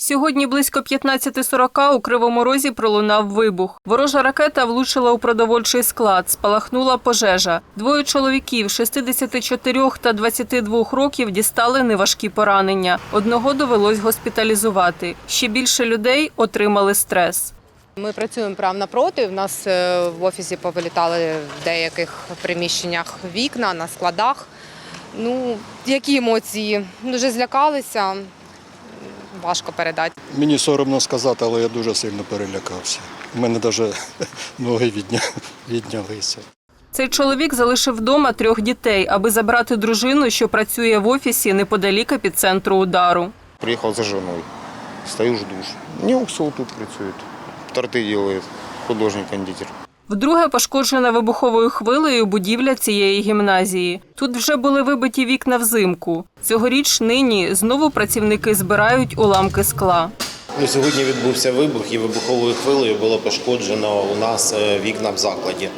Сьогодні близько 15.40 у Кривому Розі пролунав вибух. Ворожа ракета влучила у продовольчий склад, спалахнула пожежа. Двоє чоловіків 64 та 22 років дістали неважкі поранення. Одного довелось госпіталізувати. Ще більше людей отримали стрес. Ми працюємо прямо напроти. У нас е, в офісі повилітали в деяких приміщеннях вікна на складах. Ну, які емоції? Дуже злякалися. Важко передати. Мені соромно сказати, але я дуже сильно перелякався. У мене навіть ноги відня... віднялися. Цей чоловік залишив вдома трьох дітей, аби забрати дружину, що працює в офісі неподалік епіцентру удару. Приехал за женой. Стою, жду. Неуксол тут працюет. Торты делает. Художник-кондитер. Вдруге пошкоджена вибуховою хвилею будівля цієї гімназії. Тут вже були вибиті вікна взимку. Цьогоріч нині знову працівники збирають уламки скла. Ну, сьогодні відбувся вибух і вибуховою хвилею було пошкоджено у нас е, вікна в закладі.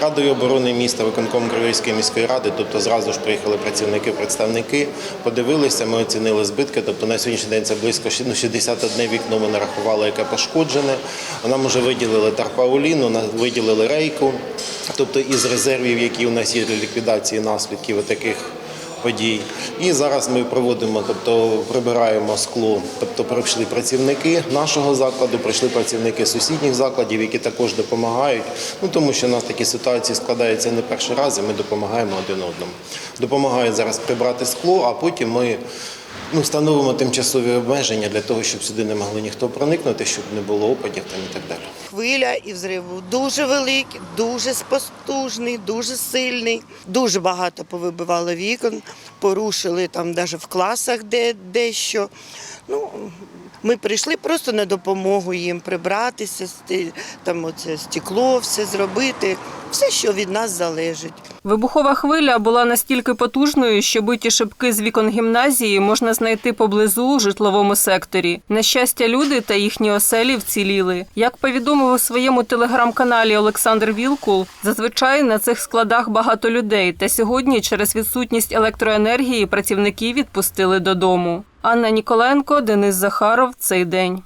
Радою оборони міста, виконком Кривійської міської ради, тобто зразу ж приїхали працівники, представники, подивилися, ми оцінили збитки. Тобто на сьогоднішній день це близько ну, 61 вікно ми нарахували, яке пошкоджене. Нам вже виділили тарпауліну, виділили рейку. Тобто із резервів, які у нас є для ліквідації наслідків таких подій. І зараз ми проводимо, тобто прибираємо скло. Тобто прийшли працівники нашого закладу, прийшли працівники сусідніх закладів, які також допомагають. Ну тому що у нас такі ситуації складаються не перший раз, і ми допомагаємо один одному. Допомагають зараз прибрати скло, а потім ми. Ну, встановимо тимчасові обмеження для того, щоб сюди не могли ніхто проникнути, щоб не було опадів там і так далі. Хвиля і взрив дуже великий, дуже спостужний, дуже сильний. Дуже багато повибивало вікон, порушили там навіть в класах де, дещо. Ну, ми прийшли просто на допомогу їм прибратися, там оце стекло, все зробити, все, що від нас залежить. Вибухова хвиля була настільки потужною, що биті шибки з вікон гімназії можна знайти поблизу у житловому секторі. На щастя, люди та їхні оселі вціліли. Як повідомив у своєму телеграм-каналі Олександр Вілкул, зазвичай на цих складах багато людей, та сьогодні через відсутність електроенергії працівники відпустили додому. Анна Ніколенко, Денис Захаров. Цей день.